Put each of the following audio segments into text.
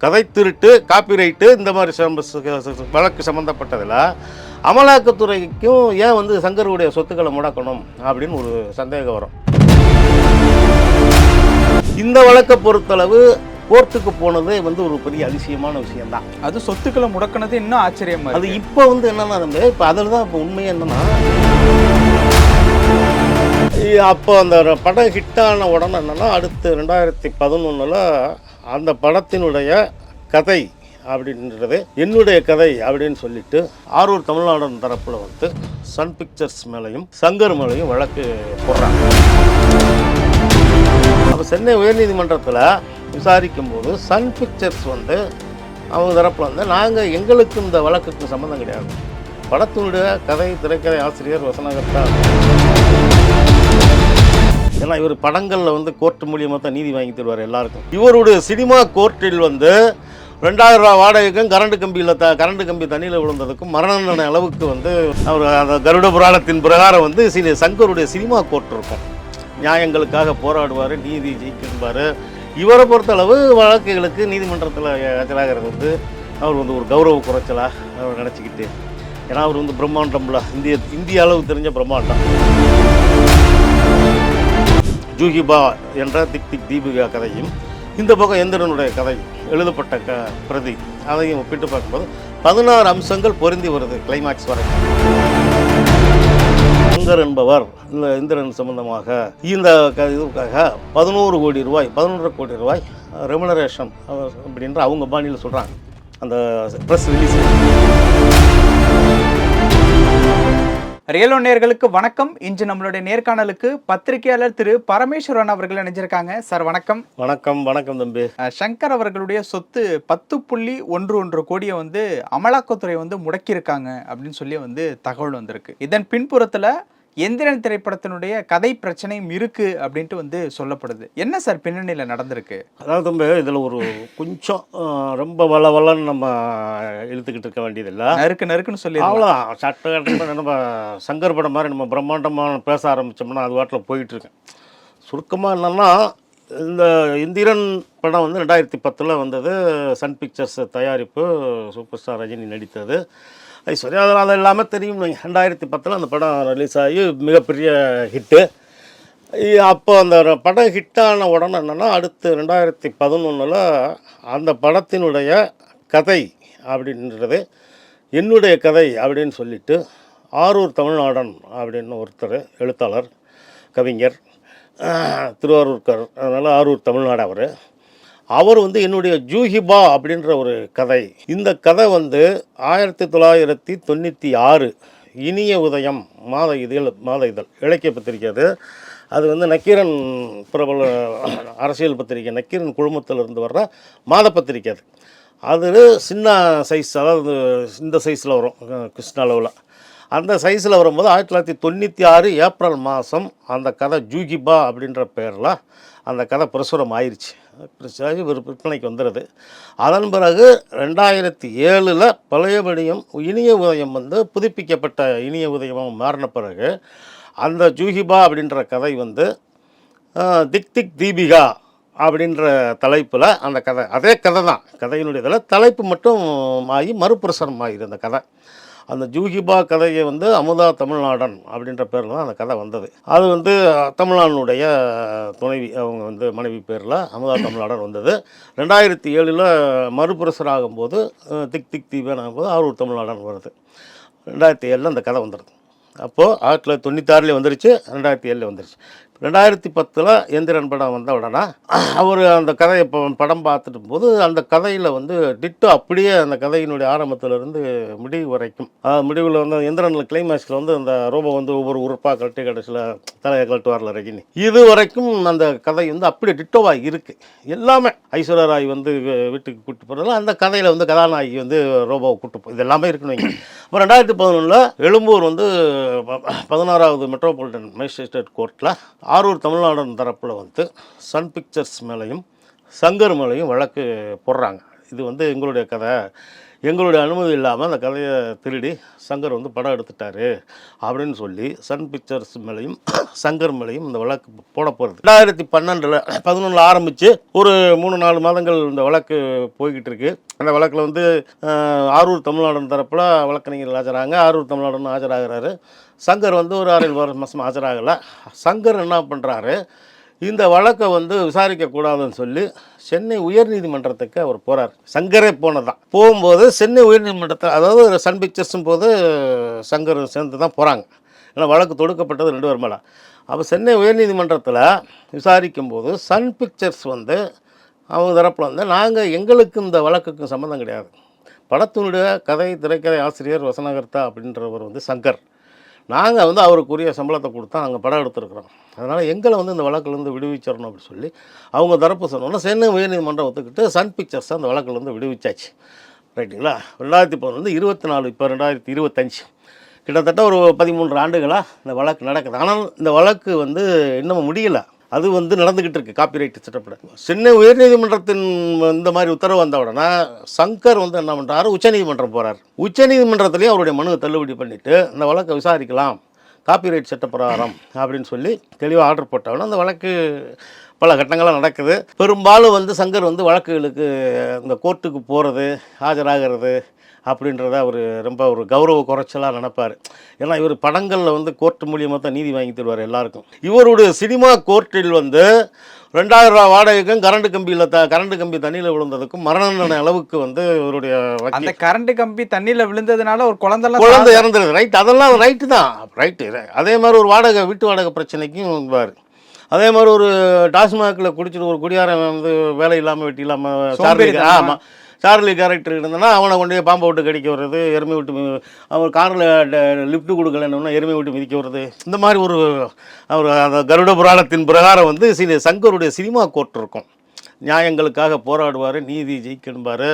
கதை திருட்டு காப்பிரைட்டு இந்த மாதிரி வழக்கு சம்மந்தப்பட்டதில் அமலாக்கத்துறைக்கும் ஏன் வந்து சங்கருடைய சொத்துக்களை முடக்கணும் அப்படின்னு ஒரு சந்தேகம் வரும். இந்த வழக்கை பொறுத்தளவு கோர்ட்டுக்கு போனதே வந்து ஒரு பெரிய அதிசயமான விஷயம்தான். அது சொத்துக்களை முடக்கினது இன்னும் ஆச்சரியமா அது இப்போ வந்து என்னன்னா இப்போ அதில் தான் இப்போ உண்மை என்னன்னா அப்போ அந்த படம் ஹிட்டான உடனே என்னன்னா அடுத்து ரெண்டாயிரத்தி பதினொன்றில் அந்த படத்தினுடைய கதை அப்படின்றது என்னுடைய கதை அப்படின்னு சொல்லிட்டு ஆரூர் தமிழ்நாடன் தரப்பில் வந்து சன் பிக்சர்ஸ் மேலேயும் சங்கர் மேலேயும் வழக்கு போடுறாங்க. அப்போ சென்னை உயர்நீதிமன்றத்தில் விசாரிக்கும் போது சன் பிக்சர்ஸ் வந்து அவங்க தரப்பில் வந்து நாங்கள் எங்களுக்கு இந்த வழக்குக்கு சம்மந்தம் கிடையாது. படத்தினுடைய கதை திரைக்கதை ஆசிரியர் வசனகர்த்தா. ஏன்னா இவர் படங்களில் வந்து கோர்ட் மூலியமாக தான் நீதி வாங்கி தருவார் எல்லாருக்கும். இவருடைய சினிமா கோர்ட்டில் வந்து ரெண்டாயிரம் ரூபா வாடகைக்கும் கரண்ட் கம்பியில் த கரண்ட் கம்பி தண்ணியில் விழுந்ததுக்கும் மரண தண்டனை அளவுக்கு வந்து அவர் அந்த கருட புராணத்தின் பிரகாரம் வந்து சில சங்கருடைய சினிமா கோர்ட் இருக்கும். நியாயங்களுக்காக போராடுவார் நீதி ஜெயிக்கின்பார். இவரை பொறுத்தளவு வழக்குகளுக்கு நீதிமன்றத்தில் ஆஜராகிறது வந்து அவர் வந்து ஒரு கௌரவ குறைச்சலாக அவர் நினச்சிக்கிட்டு ஏன்னா அவர் வந்து பிரம்மாண்டம்ல இந்திய இந்திய அளவு தெரிஞ்ச பிரம்மாண்டம். ஜூஹிபா என்ற திக் திக் தீபிகா கதையும் இந்த பக்கம் எந்திரனுடைய கதை எழுதப்பட்ட க பிரதி அதையும் ஒப்பிட்டு பார்க்கும்போது பதினாறு அம்சங்கள் பொருந்தி வருது கிளைமாக்ஸ் வரை. சங்கர் என்பவர் இந்த இந்திரன் சம்பந்தமாக இந்த க இதுக்காக பதினோரு கோடி ரூபாய் பதினொன்றரை கோடி ரூபாய் ரெமுனரேஷன் அப்படின்ற அவங்க பாணியில் சொல்கிறாங்க அந்த ப்ரெஸ் ரிலீஸ் ரியலோ நேர்களுக்கு வணக்கம். இன்று நம்மளுடைய நேர்காணலுக்கு பத்திரிகையாளர் திரு பரமேஸ்வரன் அவர்கள் இணைஞ்சிருக்காங்க. சார் வணக்கம். வணக்கம் வணக்கம் தம்பி. சங்கர் அவர்களுடைய சொத்து பத்து புள்ளி ஒன்று ஒன்று கோடியை வந்து அமலாக்கத்துறை வந்து முடக்கியிருக்காங்க அப்படின்னு சொல்லி வந்து தகவல் வந்திருக்கு. இதன் பின்புறத்துல எந்திரன் திரைப்படத்தினுடைய கதை பிரச்சனையும் இருக்கு அப்படின்ட்டு வந்து சொல்லப்படுது. என்ன சார் பின்னணியில நடந்திருக்கு? அதாவது தம்பி இதில் ஒரு கொஞ்சம் ரொம்ப வள வளன்னு நம்ம இழுத்துக்கிட்டு இருக்க வேண்டியதில்லை. நறுக்கு நறுக்குன்னு சொல்லி அவ்வளோதான் சட்ட நம்ம சங்கர் படம் மாதிரி நம்ம பிரம்மாண்டமாக பேச ஆரம்பித்தோம்னா அது வாட்டில் போயிட்டுருக்கேன் சுருக்கமாக என்னென்னா இந்த இந்திரன் படம் வந்து ரெண்டாயிரத்தி பத்தில் வந்தது சன் பிக்சர்ஸ் தயாரிப்பு சூப்பர் ஸ்டார் ரஜினி நடித்தது. ஐஸ்வர்யா அதெல்லாம் அது இல்லாமல் தெரியும். ரெண்டாயிரத்தி பத்தில் அந்த படம் ரிலீஸ் ஆகி மிகப்பெரிய ஹிட்டு அப்போ அந்த படம் ஹிட்டான உடனே என்னென்னா அடுத்து ரெண்டாயிரத்தி பதினொன்றில் அந்த படத்தினுடைய கதை அப்படின்றது என்னுடைய கதை அப்படின்னு சொல்லிட்டு ஆரூர் தமிழ்நாடன் அப்படின்னு ஒருத்தர் எழுத்தாளர் கவிஞர் திருவாரூர்கர் அதனால் ஆரூர் தமிழ்நாடு அவர். அவர் வந்து என்னுடைய ஜூஹிபா அப்படின்ற ஒரு கதை. இந்த கதை வந்து ஆயிரத்தி தொள்ளாயிரத்தி தொண்ணூற்றி ஆறு இனிய உதயம் மாத இதழ் மாத இதழ் இலக்கிய பத்திரிக்கை அது அது வந்து நக்கீரன் பிரபல அரசியல் பத்திரிக்கை நக்கீரன் குழுமத்தில் வர்ற மாத பத்திரிக்கை அது. அது சின்ன சைஸ் அதாவது இந்த சைஸில் வரும் கிருஷ்ண அளவில். அந்த சைஸில் வரும்போது ஆயிரத்தி தொள்ளாயிரத்தி தொண்ணூற்றி ஆறு ஏப்ரல் மாதம் அந்த கதை ஜூகிபா அப்படின்ற பேரில் அந்த கதை பிரசுரம் ஆயிடுச்சு பிரசுராகி ஒரு விற்பனைக்கு வந்துடுது அதன் பிறகு ரெண்டாயிரத்தி ஏழில் பழையபடியும் இனிய உதயம் வந்து புதுப்பிக்கப்பட்ட இனிய உதயமாக மாறின பிறகு அந்த ஜூஹிபா அப்படின்ற கதை வந்து திக் திக் தீபிகா அப்படின்ற தலைப்பில் அந்த கதை அதே கதை தான் கதையினுடைய இதில் தலைப்பு மட்டும் ஆகி மறுபிரசுரம் ஆகிது அந்த கதை. அந்த ஜூஹிபா கதையை வந்து அமுதா தமிழ்நாடன் அப்படின்ற பேரில் தான் அந்த கதை வந்தது. அது வந்து தமிழ்நாடுடைய துணைவி அவங்க வந்து மனைவி பேரில் அமுதா தமிழ்நாடன் வந்தது. ரெண்டாயிரத்தி ஏழில் மறுபிரசுரம் ஆகும்போது திக் திக் தீபன் ஆகும்போது ஆரூர் தமிழ்நாடன் வருது ரெண்டாயிரத்தி ஏழில் அந்த கதை வந்துடுது அப்போது ஆயிரத்தி தொள்ளாயிரத்தி தொண்ணூத்தாறுலேயே வந்துருச்சு ரெண்டாயிரத்தி ஏழில் வந்துருச்சு. ரெண்டாயிரத்தி பத்தில் எந்திரன் படம் வந்த உடனே அவர் அந்த கதையை இப்போ படம் பார்த்துட்டு போது அந்த கதையில் வந்து டிட்டோ அப்படியே அந்த கதையினுடைய ஆரம்பத்திலிருந்து முடிவு வரைக்கும். முடிவில் வந்து எந்திரனில் கிளைமேக்ஸில் வந்து அந்த ரோபோ வந்து ஒவ்வொரு உறுப்பாக கழட்டி கடைசியில் தலையை கழட்டுவார்ல ரஜினி. இது வரைக்கும் அந்த கதை வந்து அப்படியே டிட்டோவாக இருக்குது எல்லாமே ஐஸ்வர்யா ராய் வந்து வீட்டுக்கு கூப்பிட்டு போகிறதுல அந்த கதையில் வந்து கதாநாயகி வந்து ரோபோவை கூட்டு போ இது எல்லாமே இருக்குன்னு வைங்க. அப்புறம் ரெண்டாயிரத்தி பதினொன்றில் எழும்பூர் வந்து பதினாறாவது மெட்ரோபாலிட்டன் மேஜிஸ்ட்ரேட் கோர்ட்டில் ஆரூர் தமிழ்நாடன் தரப்பில் வந்து சன் பிக்சர்ஸ் மேலேயும் சங்கர் மேலேயும் வழக்கு போடுறாங்க. இது வந்து எங்களுடைய கதை. எங்களுடைய அனுமதி இல்லாமல் அந்த கதையை திருடி சங்கர் வந்து படம் எடுத்துட்டாரு அப்படின்னு சொல்லி சன் பிக்சர்ஸ் மேலேயும் சங்கர் மேலேயும் இந்த வழக்கு போட போகிறது ரெண்டாயிரத்தி பன்னெண்டில் பதினொன்றில் ஆரம்பித்து ஒரு மூணு நாலு மாதங்கள் இந்த வழக்கு போய்கிட்டு இருக்கு. அந்த வழக்கில் வந்து ஆரூர் தமிழ்நாடன் தரப்பில் வழக்கறிஞர்கள் ஆஜராங்க. ஆரூர் தமிழ்நாடுன்னு ஆஜராகிறாரு. சங்கர் வந்து ஒரு ஆறு ஏழு மாதம் ஆஜராகலை. சங்கர் என்ன பண்ணுறாரு இந்த வழக்கை வந்து விசாரிக்கக்கூடாதுன்னு சொல்லி சென்னை உயர்நீதிமன்றத்துக்கு அவர் போகிறார் சங்கரே போனதான் போகும்போது சென்னை உயர்நீதிமன்றத்தில் அதாவது சன் பிக்சர்ஸும் போது சங்கர் சேர்ந்து தான் போகிறாங்க ஏன்னா வழக்கு தொடுக்கப்பட்டது ரெண்டு பேர் மேலே. அப்போ சென்னை உயர்நீதிமன்றத்தில் விசாரிக்கும் போது சன் பிக்சர்ஸ் வந்து அவங்க தரப்பில் வந்து நாங்கள் எங்களுக்கு இந்த வழக்குக்கும் சம்மந்தம் கிடையாது. படத்தினுடைய கதை திரைக்கதை ஆசிரியர் வசனகர்த்தா அப்படின்றவர் வந்து சங்கர். நாங்கள் வந்து அவருக்குரிய சம்பளத்தை கொடுத்தா அங்கே படம் எடுத்துருக்குறோம். அதனால் எங்களை வந்து இந்த வழக்கிலேருந்து விடுவிச்சிடணும் அப்படின்னு சொல்லி அவங்க தரப்பு சொன்னோன்னா சென்னை உயர்நீதிமன்றம் ஒத்துக்கிட்டு சன் பிக்சர்ஸ் அந்த வழக்கிலேருந்து விடுவிச்சாச்சு. ரைட்டுங்களா? ரெண்டாயிரத்தி பதினொன்று இருபத்தி நாலு இப்போ ரெண்டாயிரத்தி இருபத்தஞ்சி கிட்டத்தட்ட ஒரு பதிமூன்று ஆண்டுகளாக இந்த வழக்கு நடக்குது. ஆனால் இந்த வழக்கு வந்து இன்னமும் முடியலை. அது வந்து நடந்துக்கிட்டு இருக்கு காப்பிரைட் சட்டப்பட. சென்னை உயர்நீதிமன்றத்தின் இந்த மாதிரி உத்தரவு வந்த உடனே சங்கர் வந்து என்ன பண்ணுறாரு உச்சநீதிமன்றம் போகிறார் உச்சநீதிமன்றத்திலையும் அவருடைய மனுவை தள்ளுபடி பண்ணிவிட்டு இந்த வழக்கை விசாரிக்கலாம் காப்பிரைட் சட்ட பிரகாரம் அப்படின்னு சொல்லி தெளிவாக ஆர்டர் போட்டவொடனே அந்த வழக்கு பல கட்டங்களாக நடக்குது. பெரும்பாலும் வந்து சங்கர் வந்து வழக்குகளுக்கு இந்த கோர்ட்டுக்கு போகிறது ஆஜராகிறது அப்படின்றத அவர் ரொம்ப ஒரு கௌரவ குறைச்சலாக நினைப்பார். ஏன்னா இவர் படங்களில் வந்து கோர்ட் மூலியமாக தான் நீதி வாங்கி தருவார் எல்லாருக்கும். இவருடைய சினிமா கோர்ட்டில் வந்து ரெண்டாயிரம் ரூபா வாடகைக்கும் கரண்ட் கம்பியில் த கரண்ட் கம்பி தண்ணியில் விழுந்ததுக்கும் மரண அளவுக்கு வந்து இவருடைய அந்த கரண்ட் கம்பி தண்ணியில விழுந்ததுனால ஒரு குழந்தைலாம் குழந்தை இறந்துருது. ரைட் அதெல்லாம் ரைட்டு தான். ரைட்டு அதே மாதிரி ஒரு வாடகை வீட்டு வாடகை பிரச்சனைக்கும் பாரு அதே மாதிரி ஒரு டாஸ்மாகில் குடிச்சிட்டு ஒரு குடியாரன் வந்து வேலை இல்லாமல் வெட்டி இல்லாமல். ஆமாம் சார்லி கேரக்டர் இருந்ததுன்னா அவனை கொண்டு போய் பாம்பை விட்டு கடிக்க வர்றது எருமை விட்டு அவர் காரில் லிஃப்ட் கொடுக்கலன்னு எருமை விட்டு மிதிக்க வர்றது இந்த மாதிரி ஒரு அவர் அந்த கருட புராணத்தின் பிரகாரம் வந்து சில சங்கருடைய சினிமா கோர்ட் இருக்கும். நியாயங்களுக்காக போராடுவார் நீதி ஜெயிக்கணும்பார்.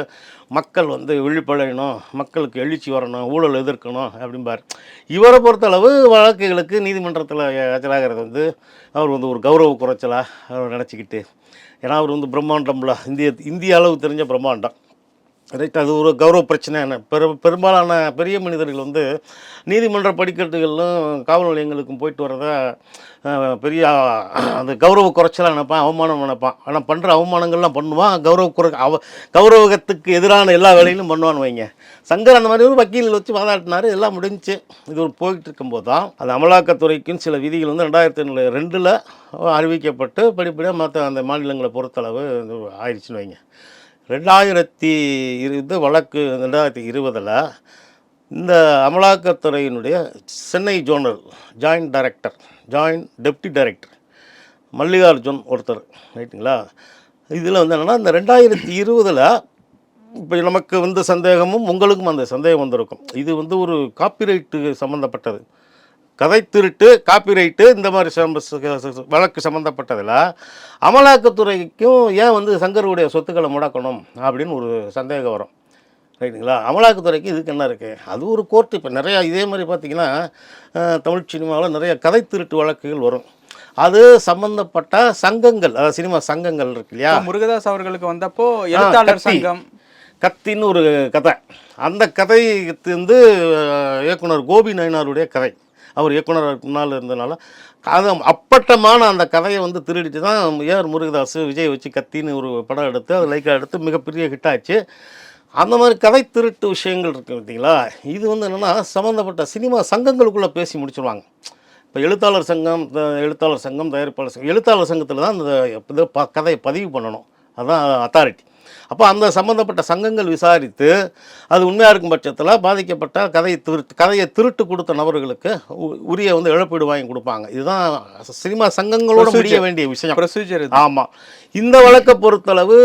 மக்கள் வந்து விழிப்படையணும் மக்களுக்கு எழுச்சி வரணும் ஊழல் எதிர்க்கணும் அப்படிம்பார். இவரை பொறுத்தளவு வழக்குகளுக்கு நீதிமன்றத்தில் ஆஜராகிறது வந்து அவர் வந்து ஒரு கௌரவ குறைச்சலாக அவர் நினச்சிக்கிட்டு. ஏன்னா அவர் வந்து பிரம்மாண்டம்ல இந்திய இந்திய அளவு தெரிஞ்ச பிரம்மாண்டம். ரைட் அது ஒரு கௌரவ பிரச்சனை. என்ன பெரு பெரும்பாலான பெரிய மனிதர்கள் வந்து நீதிமன்ற படிக்கட்டுகளிலும் காவல் நிலையங்களுக்கும் போயிட்டு வரதை பெரிய அந்த கௌரவ குறைச்சலாக நினைப்பான் அவமானம் நினைப்பான். ஆனால் பண்ணுற அவமானங்கள்லாம் பண்ணுவான். கௌரவ குறை அவ கௌரவத்துக்கு எதிரான எல்லா வேலையிலும் பண்ணுவான்னு வைங்க. சங்கர் அந்த மாதிரி ஒரு வக்கீல்கள் வச்சு வாதாட்டினார் எல்லாம் முடிஞ்சுச்சு இது ஒரு போயிட்டு இருக்கும்போது தான் அது அமலாக்கத்துறைக்கும் சில விதிகள் வந்து ரெண்டாயிரத்தி ரெண்டில் அறிவிக்கப்பட்டு படிப்படியாக மற்ற அந்த மாநிலங்களை பொறுத்தளவு ஆயிடுச்சுன்னு வைங்க. ரெண்டாயிரத்தி இருந்து வழக்கு ரெண்டாயிரத்தி இருபதில் இந்த அமலாக்கத்துறையினுடைய Chennai zonal joint director joint deputy director Mallikarjun ஒருத்தர் ரைட்டுங்களா? இதில் வந்து என்னென்னா இந்த ரெண்டாயிரத்தி இருபதில் இப்போ நமக்கு வந்து சந்தேகமும் உங்களுக்கும் அந்த சந்தேகம் வந்திருக்கும். இது வந்து ஒரு காப்பிரைட்டு சம்மந்தப்பட்டது கதை திருட்டு காப்பிரைட்டு இந்த மாதிரி வழக்கு சம்மந்தப்பட்டதில் அமலாக்கத்துறைக்கும் ஏன் வந்து சங்கருடைய சொத்துக்களை முடக்கணும் அப்படின்னு ஒரு சந்தேகம் வரும். ரைட்டுங்களா அமலாக்கத்துறைக்கு இதுக்கு என்ன இருக்குது அது ஒரு கோர்ட்டு இப்போ நிறையா இதே மாதிரி பார்த்தீங்கன்னா தமிழ் சினிமாவில் நிறைய கதை திருட்டு வழக்குகள் வரும். அது சம்பந்தப்பட்ட சங்கங்கள் அதாவது சினிமா சங்கங்கள் இருக்கு இல்லையா? முருகதாஸ் அவர்களுக்கு வந்தப்போ எழுத்தாளர். சங்கம். கத்தின்னு ஒரு கதை. அந்த கதை வந்து இயக்குனர் கோபி நயினாருடைய கதை. அவர் இயக்குனர் முன்னால் இருந்தனால அது அப்பட்டமான அந்த கதையை வந்து திருடிட்டு தான் ஏஆர் முருகதாஸ் விஜய் வச்சு கத்தின்னு ஒரு படம் எடுத்து அது லைக்காக எடுத்து மிகப்பெரிய ஹிட் ஆச்சு. அந்த மாதிரி கதை திருட்டு விஷயங்கள் இருக்குது பார்த்தீங்களா? இது வந்து என்னென்னா சம்மந்தப்பட்ட சினிமா சங்கங்களுக்குள்ளே பேசி முடிச்சிருவாங்க. இப்போ எழுத்தாளர் சங்கம் எழுத்தாளர் சங்கம் தயாரிப்பாளர் சங்கம் எழுத்தாளர் சங்கத்தில் தான் அந்த இதை ப கதையை பதிவு பண்ணணும். அதுதான் அத்தாரிட்டி அப்போ அந்த சம்மந்தப்பட்ட சங்கங்கள் விசாரித்து அது உண்மையாக இருக்கும் பட்சத்தில் பாதிக்கப்பட்ட கதையை திருட்டு கதையை திருட்டு கொடுத்த நபர்களுக்கு உரிய வந்து இழப்பீடு வாங்கி கொடுப்பாங்க. இதுதான் சினிமா சங்கங்களோட முடிய. வேண்டிய விஷயம். ப்ரொசீஜர் ஆமாம் இந்த வழக்கை பொறுத்தளவு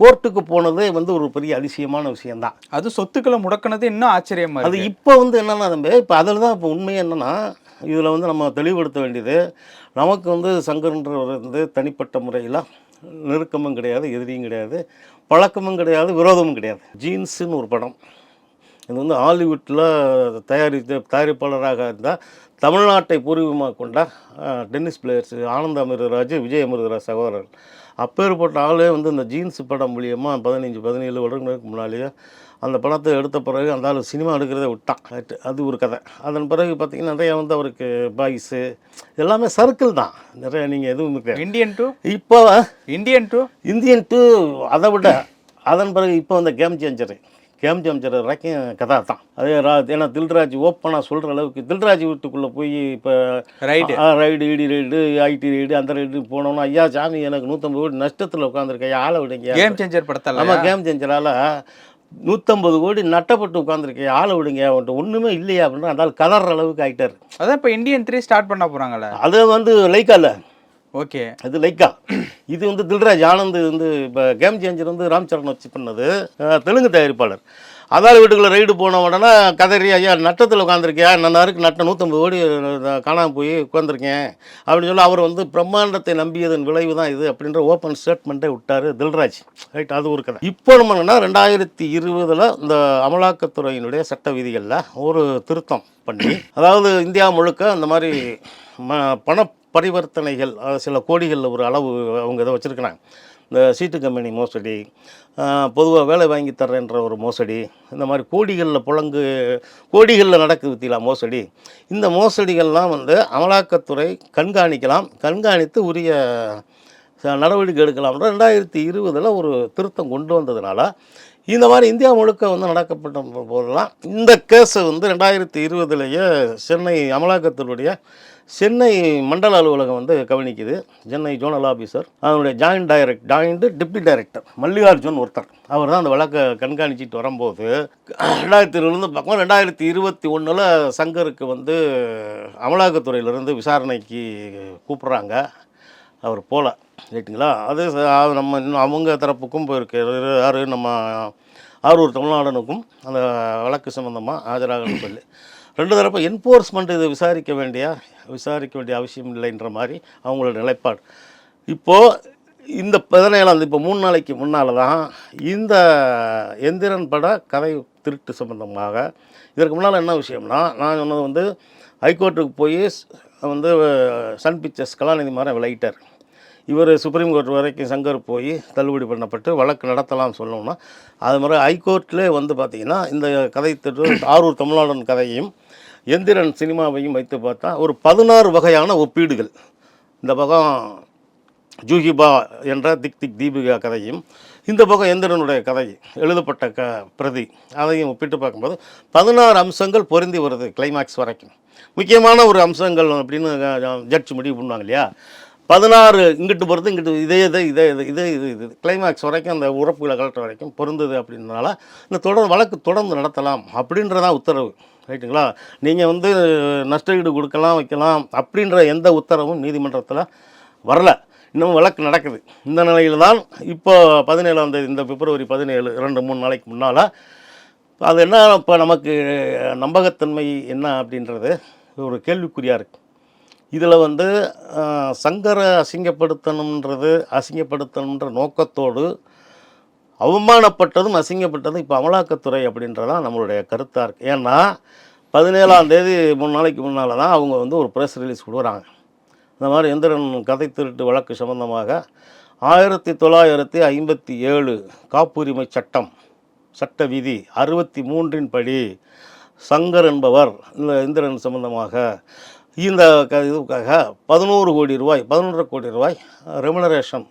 கோர்ட்டுக்கு போனதே வந்து ஒரு பெரிய அதிசயமான விஷயம்தான். அது சொத்துக்களை முடக்கினது இன்னும் ஆச்சரியமா அது இப்போ வந்து என்னன்னா தம்பி இப்போ அதில் தான் இப்போ உண்மை என்னன்னா இதில் வந்து நம்ம தெளிவுபடுத்த வேண்டியது நமக்கு வந்து சங்கர்ன்றவர் வந்து தனிப்பட்ட முறையில் நெருக்கமும் கிடையாது எதிரியும் கிடையாது பழக்கமும் கிடையாது விரோதமும் கிடையாது. ஜீன்ஸுன்னு ஒரு படம். இது வந்து ஹாலிவுட்டில் தயாரித்த தயாரிப்பாளராக இருந்தால் தமிழ்நாட்டை பூர்வீகமாக கொண்ட டென்னிஸ் பிளேயர்ஸ் ஆனந்த அமிர்தராஜ் விஜய் அமிர்தராஜ் சகோதரர். அப்பேற்பட்ட ஆளே வந்து இந்த ஜீன்ஸ் படம் மூலியமாக பதினஞ்சு பதினேழு வருடங்களுக்கு முன்னாலேயே அந்த படத்தை எடுத்த பிறகு அந்த ஆள் சினிமா எடுக்கிறத விட்டான். Right. அது ஒரு கதை. அதன் பிறகு பார்த்தீங்கன்னா நிறைய வந்து அவருக்கு பாய்ஸு எல்லாமே சர்க்கிள் தான். நிறைய நீங்கள் எதுவும் கிடையாது இந்தியன் டு இப்போ இந்தியன் டு இந்தியன் டூ அதை விட அதன் பிறகு இப்போ இந்த கேம் சேஞ்சரு கேம் சேஞ்சர் வரைக்கும் கதை தான். அதே ரா ஏன்னா தில்ராஜ் ஓப்பனாக சொல்கிற அளவுக்கு தில்ராஜ் வீட்டுக்குள்ளே போய் இப்போ raid raid IT raid IT raid அந்த ரைடு போனோம்னா ஐயா சாமி எனக்கு நூற்றம்பது கோடி நஷ்டத்தில் உட்காந்துருக்கேன் ஆளை விடுங்க கேம் சேஞ்சர் படத்தில் நம்ம கேம் சேஞ்சரால் நூற்றம்பது கோடி நட்டப்பட்டு உட்காந்துருக்கேன் ஆளை விடுங்க அவன்கிட்ட ஒன்றுமே இல்லையா அப்படின்னு அந்த ஆள் கலர்ற அளவுக்கு ஆகிட்டார் அதான் இப்போ இந்தியன் த்ரீ ஸ்டார்ட் பண்ண போகிறாங்களே அது வந்து லைக்கால ஓகே. அது லைக்கா இது வந்து தில்ராஜ் ஆனந்த் வந்து இப்போ கேம் சேஞ்சர் வந்து ராம் சரண் வச்சு பண்ணது. தெலுங்கு தயாரிப்பாளர். அதால் வீட்டுக்குள்ளே ரைடு போன உடனே கதறி ஐயா நட்டத்தில் உட்காந்துருக்கியா நன்னாருக்கு நட்ட நூற்றம்பது கோடி காணாமல் போய் உட்காந்துருக்கேன் அப்படின்னு சொல்லி அவர் வந்து பிரம்மாண்டத்தை நம்பியதன் விளைவு தான் இது அப்படின்ற ஓப்பன் ஸ்டேட்மெண்ட்டை விட்டார் தில்ராஜ். ரைட் அது ஒரு கதை. இப்போ நம்ம ரெண்டாயிரத்தி இருபதில் இந்த அமலாக்கத்துறையினுடைய சட்ட விதிகளில் ஒரு திருத்தம் பண்ணி அதாவது இந்தியா முழுக்க அந்த மாதிரி ம பண பரிவர்த்தனைகள் சில கோடிகளில் ஒரு அளவு அவங்க இதை வச்சுருக்கிறாங்க. இந்த சீட்டு கம்பெனி மோசடி பொதுவாக வேலை வாங்கி தர்றேன்ற ஒரு மோசடி இந்த மாதிரி கோடிகளில் புழங்கு கோடிகளில் நடக்குது பற்றிலா மோசடி. இந்த மோசடிகள்லாம் வந்து அமலாக்கத்துறை கண்காணிக்கலாம் கண்காணித்து உரிய நடவடிக்கை எடுக்கலாம்ன்ற ரெண்டாயிரத்தி இருபதில் ஒரு திருத்தம் கொண்டு வந்ததுனால இந்த மாதிரி இந்தியா முழுக்க வந்து நடக்கப்பட்ட போதெல்லாம் இந்த கேஸை வந்து ரெண்டாயிரத்தி இருபதுலேயே சென்னை அமலாக்கத்தினுடைய சென்னை மண்டல அலுவலகம் வந்து கவனிக்குது. சென்னை ஜோனல் ஆஃபீஸர் அதனுடைய joint direct joint deputy director Mallikarjun ஒருத்தர். அவர் தான் அந்த வழக்கை கண்காணிச்சிட்டு வரும்போது ரெண்டாயிரத்தி இருபதுலேருந்து பார்க்கும் ரெண்டாயிரத்தி இருபத்தி ஒன்றில் சங்கருக்கு வந்து அமலாக்கத்துறையிலேருந்து விசாரணைக்கு கூப்பிட்றாங்க. அவர் போகல ரைட்டுங்களா அது நம்ம இன்னும் அவங்க தரப்புக்கும் போயிருக்கு. யார் நம்ம ஆரூர் தமிழ்நாடனுக்கும் அந்த வழக்கு சம்மந்தமாக ஆஜராகணும் சொல்லி ரெண்டு தரப்பு என்ஃபோர்ஸ்மெண்ட் இது விசாரிக்க வேண்டிய விசாரிக்க வேண்டிய அவசியம் இல்லைன்ற மாதிரி அவங்களோட நிலைப்பாடு. இப்போது இந்த பதினேழாம் இப்போ மூணு நாளைக்கு முன்னால் தான் இந்த எந்திரன் பட கதை திருட்டு சம்பந்தமாக இதற்கு முன்னால் என்ன விஷயம்னா நான் சொன்னது வந்து ஹைகோர்ட்டுக்கு போய் வந்து சன் பிக்சர்ஸ் கலாநிதி மாதிரி விளையிட்டார். இவர் சுப்ரீம் கோர்ட் வரைக்கும் சங்கர் போய் தள்ளுபடி பண்ணப்பட்டு வழக்கு நடத்தலாம்னு சொல்லணும்னா அது மாதிரி ஹைகோர்ட்லேயே வந்து பார்த்திங்கன்னா இந்த கதை திட்டு ஆரூர் தமிழ்நாடன் கதையையும் எந்திரன் சினிமாவையும் வைத்து பார்த்தா ஒரு பதினாறு வகையான ஒப்பீடுகள். இந்த பக்கம் ஜூஹிபா என்ற திக் திக் தீபிகா கதையும் இந்த பக்கம் எந்திரனுடைய கதை எழுதப்பட்ட க பிரதி அதையும் ஒப்பிட்டு பார்க்கும்போது பதினாறு அம்சங்கள் பொருந்தி வருது கிளைமாக்ஸ் வரைக்கும். முக்கியமான ஒரு அம்சங்கள் அப்படின்னு ஜட்ஜ் முடிவு பண்ணுவாங்க இல்லையா? பதினாறு இங்கிட்டு போகிறது இங்கிட்டு இதே இதை இதே இது இதே இது இது. கிளைமாக்ஸ் வரைக்கும் அந்த உறப்புகளை கலெக்டர் வரைக்கும் பொருந்தது அப்படின்றனால இந்த தொடர் வழக்கு தொடர்ந்து நடத்தலாம் அப்படின்றதான் உத்தரவு. ரைட்டுங்களா? நீங்கள் வந்து நஷ்டஈடு கொடுக்கலாம் வைக்கலாம் அப்படின்ற எந்த உத்தரவும் நீதிமன்றத்தில் வரல. இன்னும் வழக்கு நடக்குது. இந்த நிலையில் தான் இப்போ பதினேழாம் தேதி இந்த பிப்ரவரி பதினேழு ரெண்டு மூணு நாளைக்கு முன்னால் அது என்ன இப்போ நமக்கு நம்பகத்தன்மை என்ன அப்படின்றது ஒரு கேள்விக்குறியாக இருக்குது இதில் வந்து சங்கரை அசிங்கப்படுத்தணுன்றது அசிங்கப்படுத்தணுன்ற நோக்கத்தோடு அவமானப்பட்டதும் அசிங்கப்பட்டதும் இப்போ அமலாக்கத்துறை அப்படின்றதான் நம்மளுடைய கருத்தாக இருக்குது ஏன்னா பதினேழாம் தேதி மூணு நாளைக்கு முன்னால் தான் அவங்க வந்து ஒரு ப்ரெஸ் ரிலீஸ் கொடுக்குறாங்க. இந்த மாதிரி எந்திரன் கதை திருட்டு வழக்கு சம்பந்தமாக ஆயிரத்தி தொள்ளாயிரத்தி ஐம்பத்தி ஏழு காப்புரிமை சட்டம் சட்ட விதி அறுபத்தி மூன்றின் படி சங்கர் என்பவர் இந்த இந்திரன் சம்பந்தமாக இந்த க இதுக்காக பதினோரு கோடி ரூபாய் பதினொன்றரை கோடி ரூபாய் ரெமுனரேஷன்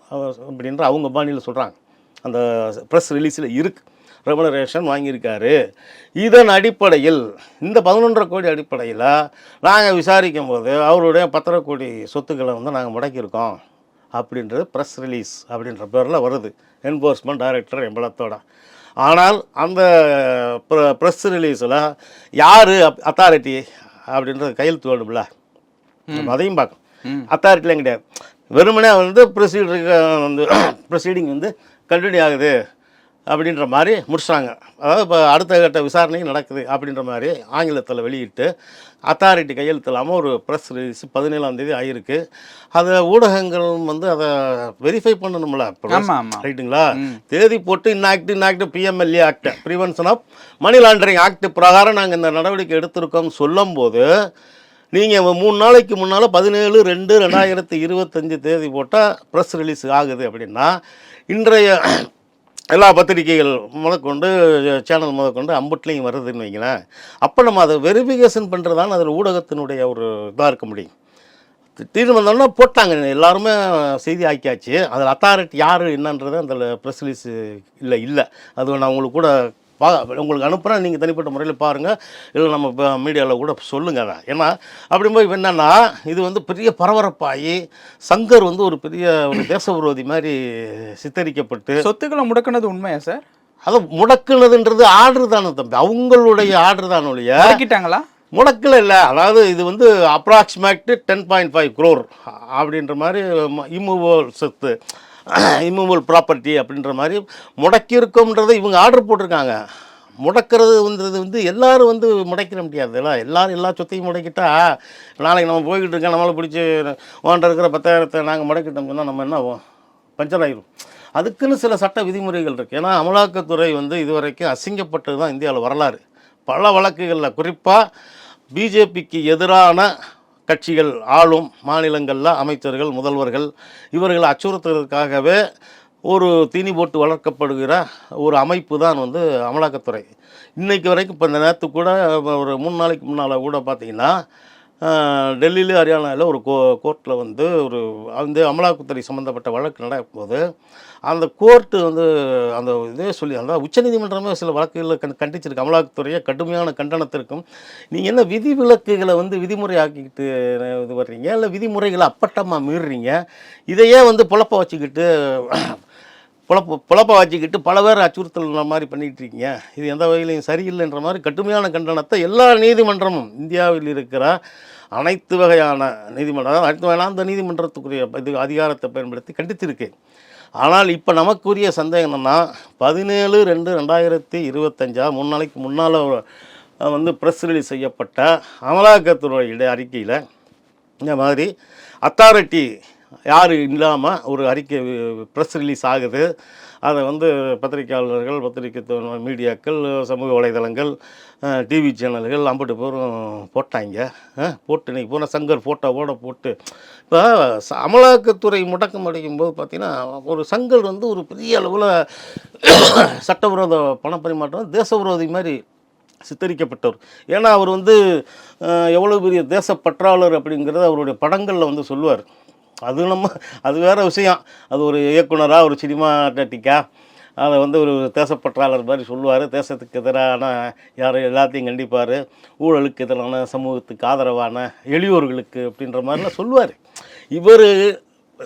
அப்படின்ற அவங்க பாணியில் சொல்கிறாங்க அந்த ப்ரெஸ் ரிலீஸில் இருக்குது ரெமுனரேஷன் வாங்கியிருக்காரு. இதன் அடிப்படையில் இந்த பதினொன்றரை கோடி அடிப்படையில் நாங்கள் விசாரிக்கும் போது அவருடைய பத்தரை கோடி சொத்துக்களை வந்து நாங்கள் முடக்கியிருக்கோம் அப்படின்றது ப்ரெஸ் ரிலீஸ் அப்படின்ற பேரில் வருது. என்ஃபோர்ஸ்மெண்ட் டைரக்டர் எம்பளத்தோட ஆனால் அந்த ப்ரெஸ் ரிலீஸில் யார் அத்தாரிட்டி அப்படின்றது கையெழுத்து வேணும்ல அதையும் பார்க்கணும். அத்தாரிட்டிலாம் கிடையாது. வெறுமனே வந்து ப்ரொசீடருக்கு வந்து ப்ரொசீடிங் வந்து கண்டினியூ ஆகுது. அப்படின்ற மாதிரி முடிச்சிட்டாங்க அதாவது இப்போ அடுத்த கட்ட விசாரணை நடக்குது அப்படின்ற மாதிரி ஆங்கிலத்தில் வெளியிட்டு அத்தாரிட்டி கையெழுத்து இல்லாமல் ஒரு ப்ரெஸ் ரிலீஸ் பதினேழாம் தேதி ஆகிருக்கு அதை ஊடகங்கள் வந்து அதை வெரிஃபை பண்ணணும்ல ரைட்டுங்களா? தேதி போட்டு enact enact PMLA act prevention of money laundering act பிரகாரம் நாங்கள் இந்த நடவடிக்கை எடுத்திருக்கோம் சொல்லும்போது நீங்கள் மூணு நாளைக்கு முன்னால் பதினேழு ரெண்டு ரெண்டாயிரத்தி இருபத்தஞ்சு தேதி போட்டால் ப்ரெஸ் ரிலீஸ் ஆகுது அப்படின்னா இன்றைய எல்லா பத்திரிகைகள் முதற்கொண்டு சேனல் முதற்கொண்டு அம்புட்லையும் வருதுன்னு வைங்களேன். அப்போ நம்ம அதை வெரிஃபிகேஷன் பண்ணுறதான அதில் ஊடகத்தினுடைய ஒரு இதாக இருக்க முடியும். திடீர்னு வந்தோன்னா போட்டாங்க. எல்லாருமே செய்தி ஆக்கியாச்சு. அதில் அத்தாரிட்டி யார் என்னன்றது அந்த ப்ரெஸ் ரிலீஸ் இல்லை இல்லை. அது நான் உங்களுக்கு கூட பா உங்களுக்கு அனுப்புகிறேன் நீங்கள் தனிப்பட்ட முறையில் பாருங்கள் இல்லை நம்ம மீடியாவில் கூட சொல்லுங்கள் அதை. ஏன்னா அப்படிங்கும்போது என்னென்னா இது வந்து பெரிய பரபரப்பாகி சங்கர் வந்து ஒரு பெரிய ஒரு தேச விரோதி மாதிரி சித்தரிக்கப்பட்டு சொத்துக்களை முடக்குனது உண்மையா சார் அதை முடக்குனதுன்றது ஆர்டர் தானே தம்பி. அவங்களுடைய ஆர்டர் தானே ஒழிய. முடக்கிட்டாங்களா? முடக்கல இல்லை. அதாவது இது வந்து approximate ten point five crore அப்படின்ற மாதிரி இம்மூவல் சொத்து. இம்மூவல் ப்ராப்பர்ட்டி அப்படின்ற மாதிரி முடக்கியிருக்கோம்ன்றதை இவங்க ஆர்டர் போட்டிருக்காங்க. முடக்கிறது வந்து வந்து எல்லாரும் வந்து முடைக்கிற முடியாது. இல்லை எல்லோரும் எல்லா சொத்தையும் முடக்கிட்டா நாளைக்கு நம்ம போய்கிட்டு இருக்கோம் நம்மளை பிடிச்சி ஓன்ற இருக்கிற பத்தாயிரத்தை நாங்கள் முடக்கிட்டோம் சொன்னால் நம்ம என்ன ஆகும்? பஞ்சர் ஆகிடும் அதுக்குன்னு சில சட்ட விதிமுறைகள் இருக்குது ஏன்னா அமலாக்கத்துறை வந்து இதுவரைக்கும் அசிங்கப்பட்டது தான் இந்தியாவில் வரலாறு. பல வழக்குகளில் குறிப்பாக பிஜேபிக்கு எதிரான கட்சிகள் ஆளும் மாநிலங்களில் அமைச்சர்கள் முதல்வர்கள் இவர்களை அச்சுறுத்துறதுக்காகவே ஒரு தீனி போட்டு வளர்க்கப்படுகிற ஒரு அமைப்பு தான் வந்து அமலாக்கத்துறை. இன்றைக்கு வரைக்கும் இப்போ இந்த நேரத்துக்கு கூட ஒரு மூணு நாளைக்கு முன்னால் கூட பார்த்தீங்கன்னா டெல்லியில் ஹரியானாவில் ஒரு கோ கோர்ட்டில் வந்து ஒரு அந்த அமலாக்கத்துறை சம்மந்தப்பட்ட வழக்கு நடக்கும்போது அந்த கோர்ட்டு வந்து அந்த இதே சொல்லி அந்த உச்சநீதிமன்றமே சில வழக்குகளில் கண் கண்டிச்சிருக்கு. அமலாக்கத்துறையை கடுமையான கண்டனத்திற்கும். நீங்கள் என்ன விதிவிலக்குகளை வந்து விதிமுறை ஆக்கிக்கிட்டு இது வர்றீங்க? இல்லை விதிமுறைகளை அப்பட்டமாக மீறுறீங்க இதையே வந்து புழப்ப வச்சுக்கிட்டு புழப்ப புழப்ப வச்சுக்கிட்டு பல பேர் அச்சுறுத்தல் மாதிரி பண்ணிகிட்டு இருக்கீங்க இது எந்த வகையிலையும் சரியில்லைன்ற மாதிரி கடுமையான கண்டனத்தை எல்லா நீதிமன்றமும் இந்தியாவில் இருக்கிற அனைத்து வகையான நீதிமன்றம் அனைத்து வகையான அந்த நீதிமன்றத்துக்குரிய இது அதிகாரத்தை பயன்படுத்தி கண்டித்திருக்கு ஆனால் இப்போ நமக்குரிய சந்தேகம் என்னென்னா பதினேழு ரெண்டு ரெண்டாயிரத்தி இருபத்தஞ்சா மூணு நாளைக்கு முன்னால் வந்து ப்ரெஸ் ரிலீஸ் செய்யப்பட்ட அமலாக்கத்துறையுடைய அறிக்கையில் இந்த மாதிரி அத்தாரிட்டி யார் இல்லாமல் ஒரு அறிக்கை ப்ரெஸ் ரிலீஸ் ஆகுது. அதை வந்து பத்திரிக்கையாளர்கள் பத்திரிக்கை மீடியாக்கள் சமூக வலைதளங்கள் டிவி சேனல்கள் அம்பட்டு பேரும் போட்டாங்க. போட்டு இன்னைக்கு போன சங்கர் ஃபோட்டோவோட போட்டு. இப்போ அமலாக்கத்துறை முடக்கம் அடிக்கும் போது பார்த்திங்கன்னா ஒரு சங்கர் வந்து ஒரு பெரிய அளவில் சட்டவிரோத பணப்பரிமாற்றம் தேச விரோதி மாதிரி சித்தரிக்கப்பட்டவர். ஏன்னா அவர் வந்து எவ்வளோ பெரிய தேசப்பற்றாளர் அப்படிங்கிறத அவருடைய படங்களில் வந்து சொல்லுவார். அது நம்ம அது வேற விஷயம். அது ஒரு இயக்குனராக ஒரு சினிமா நட்டிக்கா அதை வந்து ஒரு தேசப்பற்றாளர் மாதிரி சொல்லுவார். தேசத்துக்கு எதிரான யார் எல்லாத்தையும் கண்டிப்பார். ஊழலுக்கு எதிரான சமூகத்துக்கு ஆதரவான எளியோர்களுக்கு அப்படின்ற மாதிரிலாம் சொல்லுவார். இவர்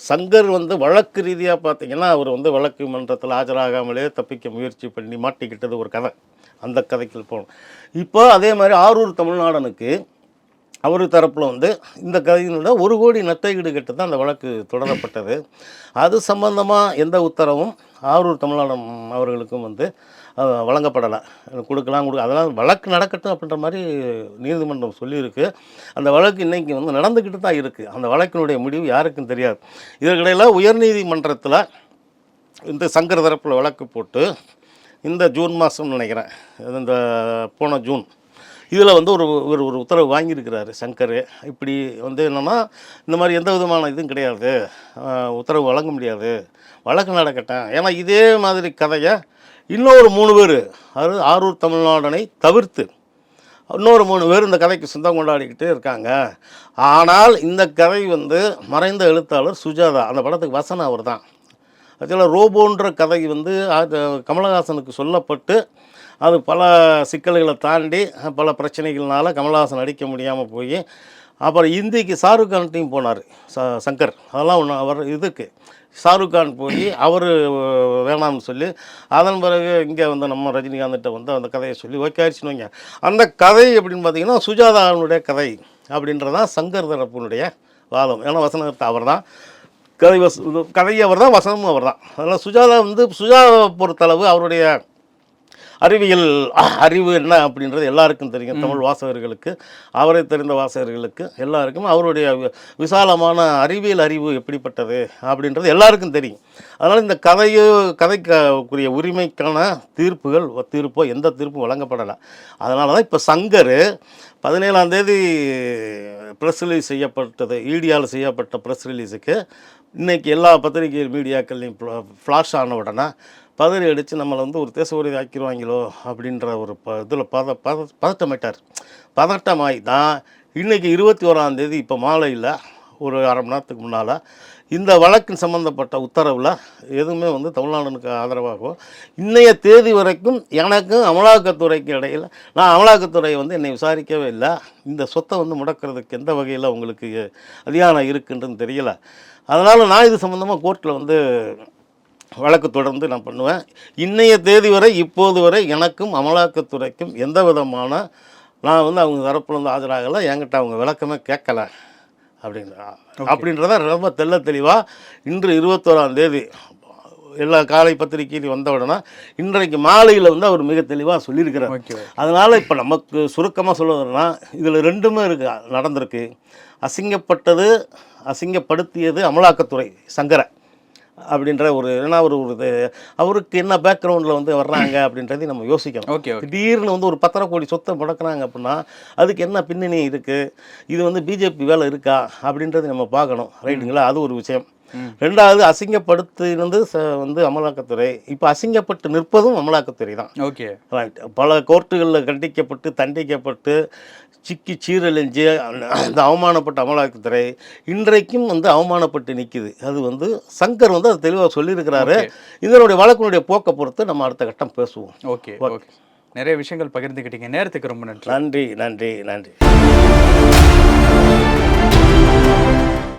சங்கர் வந்து வழக்கு ரீதியாக பார்த்தீங்கன்னா அவர் வந்து வழக்கு மன்றத்தில் ஆஜராகாமலே தப்பிக்க முயற்சி பண்ணி மாட்டிக்கிட்டது ஒரு கதை. அந்த கதைக்கு போகணும். இப்போ அதே மாதிரி ஆரூர் தமிழ்நாடனுக்கு அவர் தரப்பில் வந்து இந்த கதையினோட ஒரு கோடி நட்டையீடு கட்டு தான் அந்த வழக்கு தொடரப்பட்டது. அது சம்பந்தமாக எந்த உத்தரவும் ஆரூர் தமிழ்நாடம் அவர்களுக்கும் வந்து வழங்கப்படலை. கொடுக்கலாம் கொடுக்க அதெல்லாம் வழக்கு நடக்கட்டும் அப்படின்ற மாதிரி நீதிமன்றம் சொல்லியிருக்கு. அந்த வழக்கு இன்றைக்கி வந்து நடந்துக்கிட்டு தான் இருக்குது அந்த வழக்கினுடைய முடிவு யாருக்கும் தெரியாது. இதற்கிடையில் உயர்நீதிமன்றத்தில் இந்த சங்கர் தரப்பில் வழக்கு போட்டு இந்த ஜூன் மாதம் நினைக்கிறேன். இந்த போன ஜூன். இதில் வந்து ஒரு ஒரு ஒரு உத்தரவு வாங்கியிருக்கிறாரு சங்கர். இப்படி வந்து என்னென்னா இந்த மாதிரி எந்த விதமான இதுவும் கிடையாது. உத்தரவு வழங்க முடியாது. வழக்கு நடக்கட்டேன் ஏன்னா இதே மாதிரி கதையை இன்னொரு மூணு பேர் அதாவது ஆரூர் தமிழ்நாடனை தவிர்த்து இன்னொரு மூணு பேர் இந்த கதைக்கு சொந்தம் கொண்டாடிக்கிட்டே இருக்காங்க. ஆனால் இந்த கதை வந்து மறைந்த எழுத்தாளர் சுஜாதா அந்த படத்துக்கு வசனம் அவர் தான் ஆக்சுவலாக ரோபோன்ற கதை வந்து கமலஹாசனுக்கு சொல்லப்பட்டு அது பல சிக்கல்களை தாண்டி பல பிரச்சனைகள்னால கமல்ஹாசன் நடிக்க முடியாமல் போய் அப்புறம் இந்திக்கு ஷாருக் கான்ட்டையும் போனார். ச சங்கர். அதெல்லாம் ஒன்று அவர் இதுக்கு. ஷாருக் கான் போய் அவர் வேணாம்னு சொல்லி அதன் பிறகு இங்கே வந்து நம்ம ரஜினிகாந்த்கிட்ட வந்து அந்த கதையை சொல்லி ஓகே ஆயிடுச்சுன்னு வைங்க. அந்த கதை அப்படின்னு பார்த்தீங்கன்னா சுஜாதாவினுடைய கதை அப்படின்றதான் சங்கர் தரப்பினுடைய வாதம். ஏன்னா வசனத்தை அவர் தான் கதை வச கதை அவர் தான் வசனமும் அவர் தான் அதனால் சுஜாதா வந்து சுஜாதாவை பொறுத்தளவு அவருடைய அறிவியல் அறிவு என்ன அப்படின்றது எல்லாருக்கும் தெரியும். தமிழ் வாசகர்களுக்கு அவரை தெரிந்த வாசகர்களுக்கு எல்லாருக்கும் அவருடைய விசாலமான அறிவியல் அறிவு எப்படிப்பட்டது அப்படின்றது எல்லாருக்கும் தெரியும். அதனால் இந்த கதையோ கதைக்குரிய உரிமைக்கான தீர்ப்புகள் தீர்ப்போ எந்த தீர்ப்பும் வழங்கப்படலை. அதனால தான் இப்போ சங்கர் பதினேழாம் தேதி ப்ரெஸ் ரிலீஸ் செய்யப்பட்டது. ஈடியால் செய்யப்பட்ட ப்ரெஸ் ரிலீஸுக்கு இன்னைக்கு எல்லா பத்திரிகை மீடியாக்கள்லையும் ஃப்ளாஷ் ஆன உடனே பதறி அடித்து நம்மளை வந்து ஒரு தேச ஆக்கிடுவாங்களோ அப்படின்ற ஒரு ப இதில் பத பத பதட்டமாயிட்டார். பதட்டமாகி தான் இன்றைக்கி இருபத்தி ஓராம் தேதி இப்போ மாலையில் ஒரு அரை மணி நேரத்துக்கு முன்னால் இந்த வழக்கின் சம்மந்தப்பட்ட உத்தரவில் எதுவுமே வந்து தமிழ்நாடுனுக்கு ஆதரவாகவும் இன்றைய தேதி வரைக்கும் எனக்கும் அமலாக்கத்துறைக்கு இடையில் நான் அமலாக்கத்துறை வந்து என்னை விசாரிக்கவே இல்லை. இந்த சொத்தை வந்து முடக்கிறதுக்கு எந்த வகையில் உங்களுக்கு அதிகாரம் இருக்குன்றது தெரியல. அதனால் நான் இது சம்மந்தமாக கோர்ட்டில் வந்து வழக்கு தொடர்ந்து நான் பண்ணுவேன். இன்னைய தேதி வரை இப்போது வரை எனக்கும் அமலாக்கத்துறைக்கும் எந்த விதமான நான் வந்து அவங்க தரப்புல வந்து ஆஜராகலை என்கிட்ட அவங்க விளக்கமே கேட்கல. அப்படின்ற அப்படின்றத ரொம்ப தெள்ள தெளிவாக இன்று இருபத்தோராம் தேதி எல்லா காலை பத்திரிகையிலும் வந்த உடனே இன்றைக்கு மாலையில் வந்து அவர் மிக தெளிவாக சொல்லியிருக்கிறார். அதனால் இப்போ நமக்கு சுருக்கமாக சொல்லுவதுன்னா இதில் ரெண்டுமே இருக்கு நடந்திருக்கு. அசிங்கப்பட்டது அசிங்கப்படுத்தியது அமலாக்கத்துறை சங்கரை. அப்படின்ற ஒரு ஏன்னா ஒரு ஒரு இது அவருக்கு என்ன பேக்ரவுண்டில் வந்து வர்றாங்க அப்படின்றதையும் நம்ம யோசிக்கணும். ஓகே திடீர்னு வந்து ஒரு பத்தரை கோடி சொத்தை முடக்குறாங்க அப்படின்னா அதுக்கு என்ன பின்னணி இருக்குது இது வந்து பிஜேபி வேலை இருக்கா? அப்படின்றது நம்ம பார்க்கணும். ரைட்டுங்களா? அது ஒரு விஷயம். ரெண்டாவது அசிங்கப்படுத்தினது ச- வந்து அமலாக்கத்துறை. இப்போ அசிங்கப்பட்டு நிற்பதும் அமலாக்கத்துறை தான். ஓகே. ரைட் பல கோர்ட்டுகளில் கண்டிக்கப்பட்டு தண்டிக்கப்பட்டு சிக்கி சீரழிஞ்சு அந்த அவமானப்பட்ட அமலாக்கத்துறை இன்றைக்கும் வந்து அவமானப்பட்டு நிற்குது அது வந்து சங்கர் வந்து அது தெளிவாக சொல்லியிருக்கிறாரு. இதனுடைய வழக்கினுடைய போக்கை பொறுத்து நம்ம அடுத்த கட்டம் பேசுவோம். Okay okay. நிறைய விஷயங்கள் பகிர்ந்துக்கிட்டீங்க. நேரத்துக்கு ரொம்ப நன்றி. நன்றி நன்றி நன்றி.